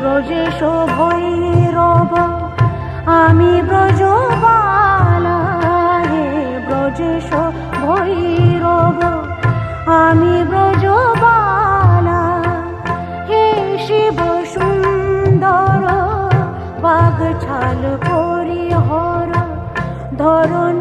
ব্রজেশ ভৈরব আমি ব্রজবালা হে ব্রজেশ ভৈরব আমি ব্রজবালা। হে শিব সুন্দর বাগছাল পরিহর ধরণ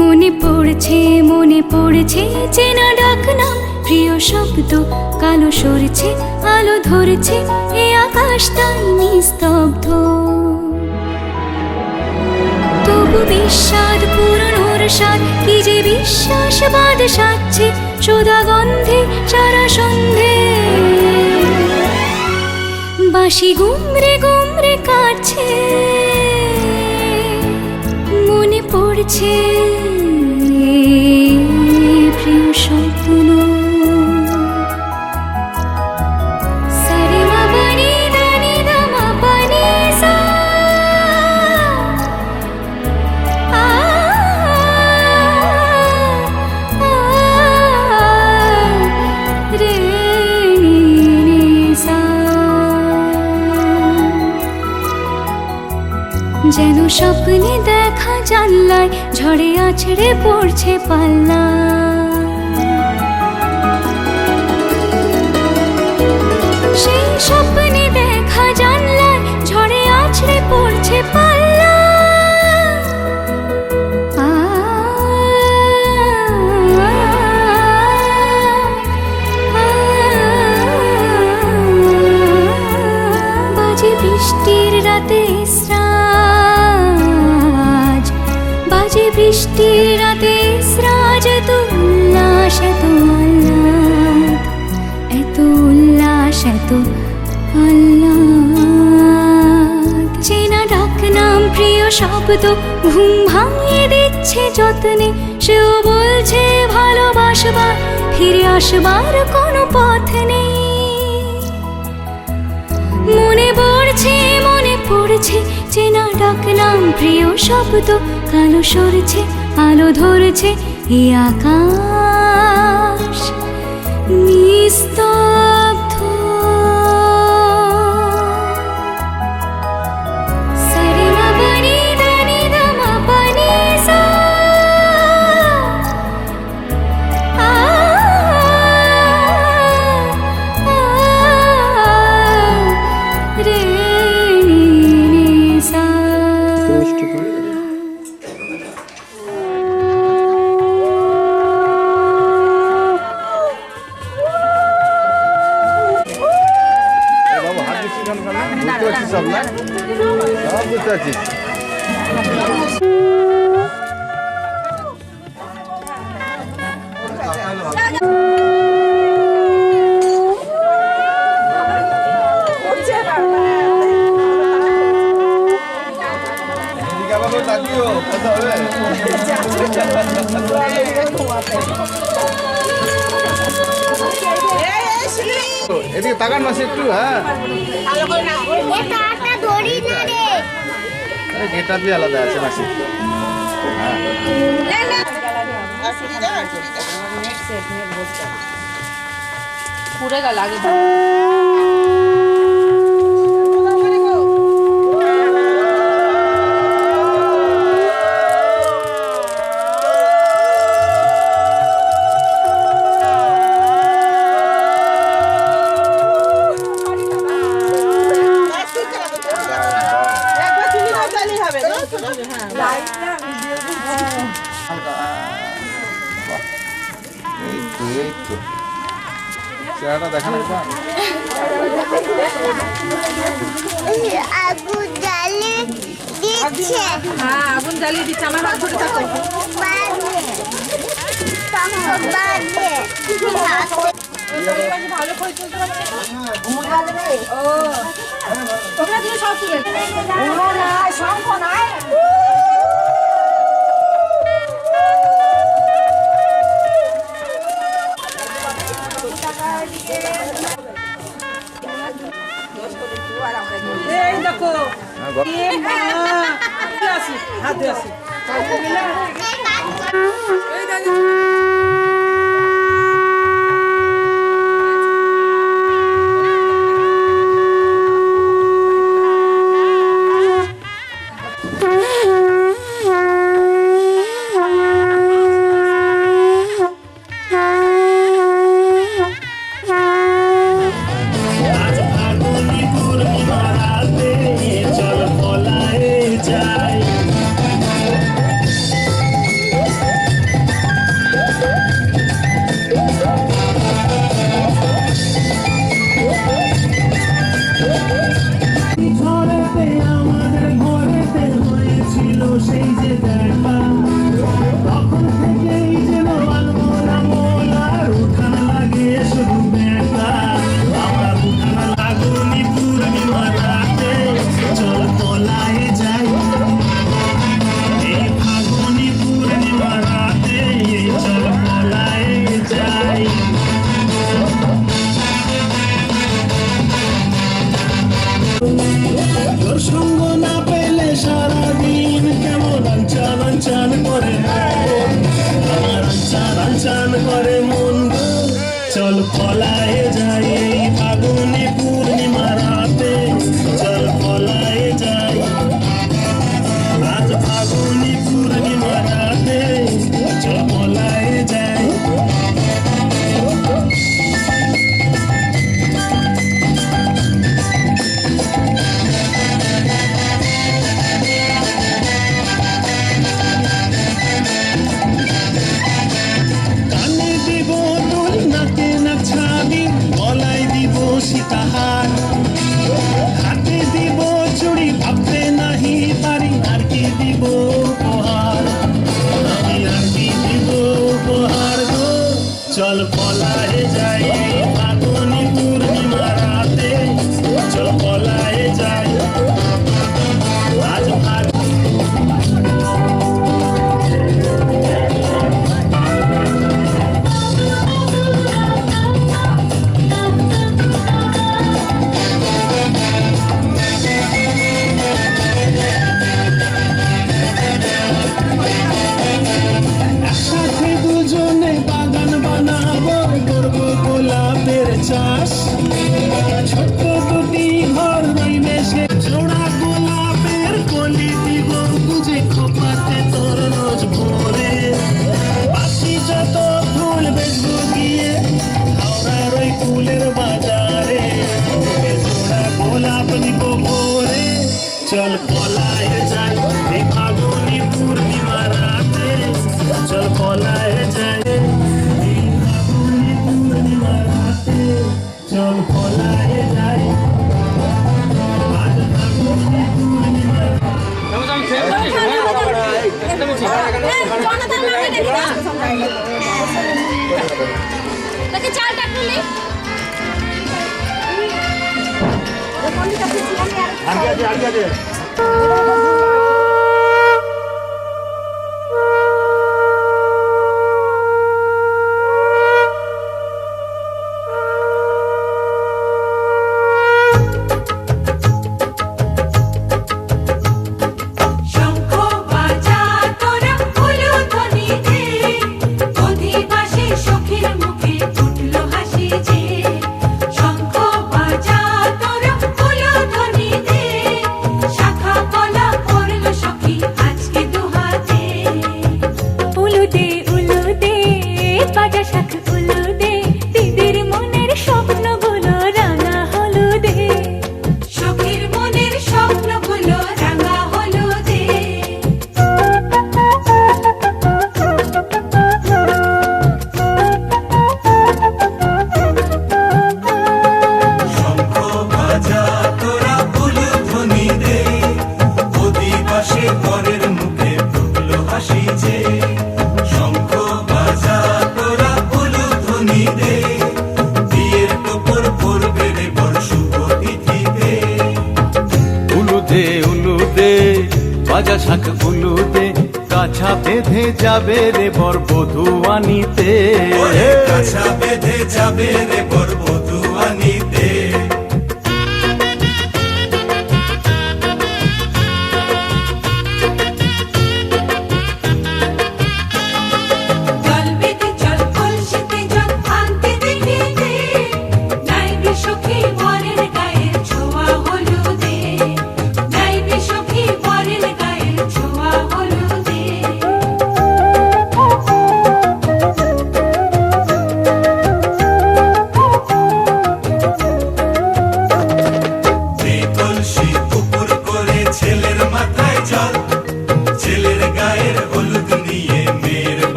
মনে পড়ছে মনে পড়ছে চেনা ডাক নাম প্রিয় শব্দ, কালো সরছে, আলো ধরছে, এ আকাশটা নিস্তব্ধ। তবু বিশ্বাস পুরনোর সাদ কি যে বিশ্বাস বাদ সাজছে সোদা গন্ধে, সারা সন্ধে। বাসি গুমরে গুমরে কাছে মনে পড়ছে যেন স্বপ্নে দেখা জানলায় ঝড়ে আছড়ে পড়ছে পাল্লা। শব্দ ঘুম ভাঙিয়ে দিচ্ছে যত্নে। সেও বলছে ভালোবাসবার ফিরে আসবার কোনো পথ নেই। মনে পড়ছে মনে পড়ছে, চেনা ডাক নাম, প্রিয় শব্দ, কালো সরছে, আলো ধরছে এ আকাশ। নিস্তব্ধ হবে? এদিকে তাকান মাসি একটু হ্যাঁ। গেটআপ দিয়ে আলাদা আছে মাসি। পুরে গেল আগে তো চেহারাটা দেখানো আগুন জ্বালিয়ে দিচ্ছে। হ্যাঁ আগুন জ্বালিয়ে দিচ্ছে আমার হাত ধরে থাকো। বাজে তখন বাজে তোমরা দিয়ে সব তুলে এই হাত দিয়ে তোর সঙ্গ না ফলায় যায়।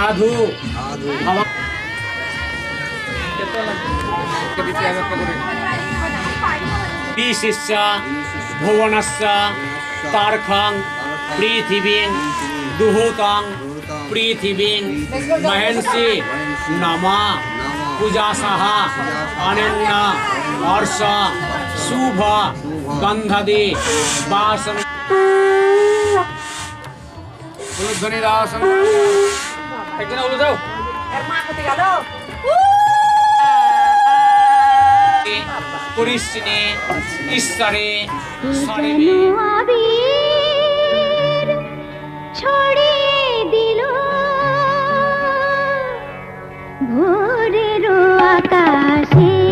साधु। विशिष्य भुवनस्य तारखां पृथिवीं दुहूतां नम महंसि नमा पूजासाह अनन्या शुभ गंधदि वासन একজনে উড়ে দাও এর মা কোথায় গেল করিসনি ঈশ্বরে সরিনি ছড়িয়ে দিল? ভোরের আকাশে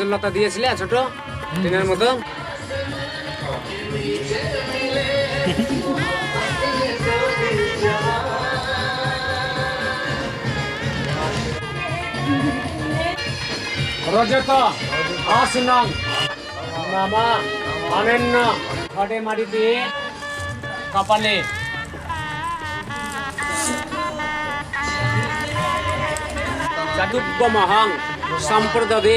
গাছের লতা দিয়েছিলে ছোট টিনের মতো। রজত আসনাম নামা অনন্য, ঘটে মাটি দিয়ে কপালে। চতুর্মহং সম্প্রদে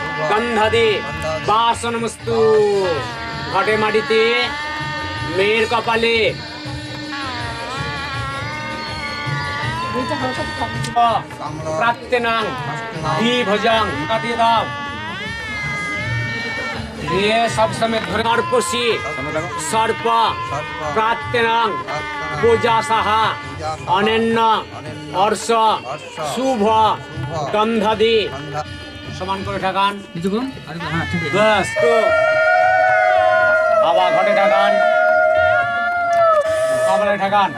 গন্ধাদি বাসনমস্তু ঘটে মাটিতে মেয়ের কপালে প্রাত্যনাং ধি ভজাং কাটিয়ে দাও দিয়ে সবসময় ধরে সর্পসি সর্প প্রাত্যনাং পূজা সাহা অনন্য অর্ষ শুভ গন্ধাদি সমান করে ঠাকান। বাস তো। আবার ঘটে ঠাকান। কবলে ঠাকান।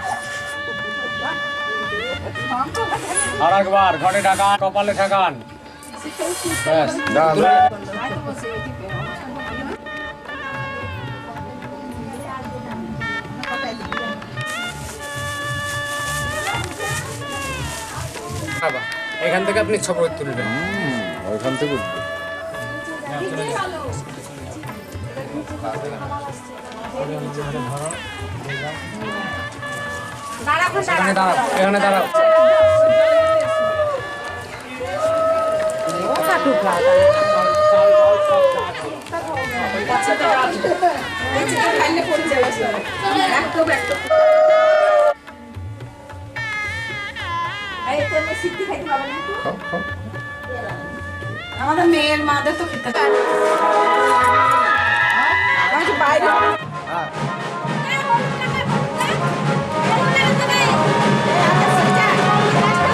আর একবার ঘটে ঠাকান কপালে ঠাকান। ব্যাস। আবার এখান থেকে আপনি ছবি তুলবেন। ওইখান থেকে উঠবে। এখানে দাঁড়াও এখানে দাঁড়াও খাও, খাও। আমাদের মেয়ের মাদের তো খেতে পারে বাইরে হ্যাঁ।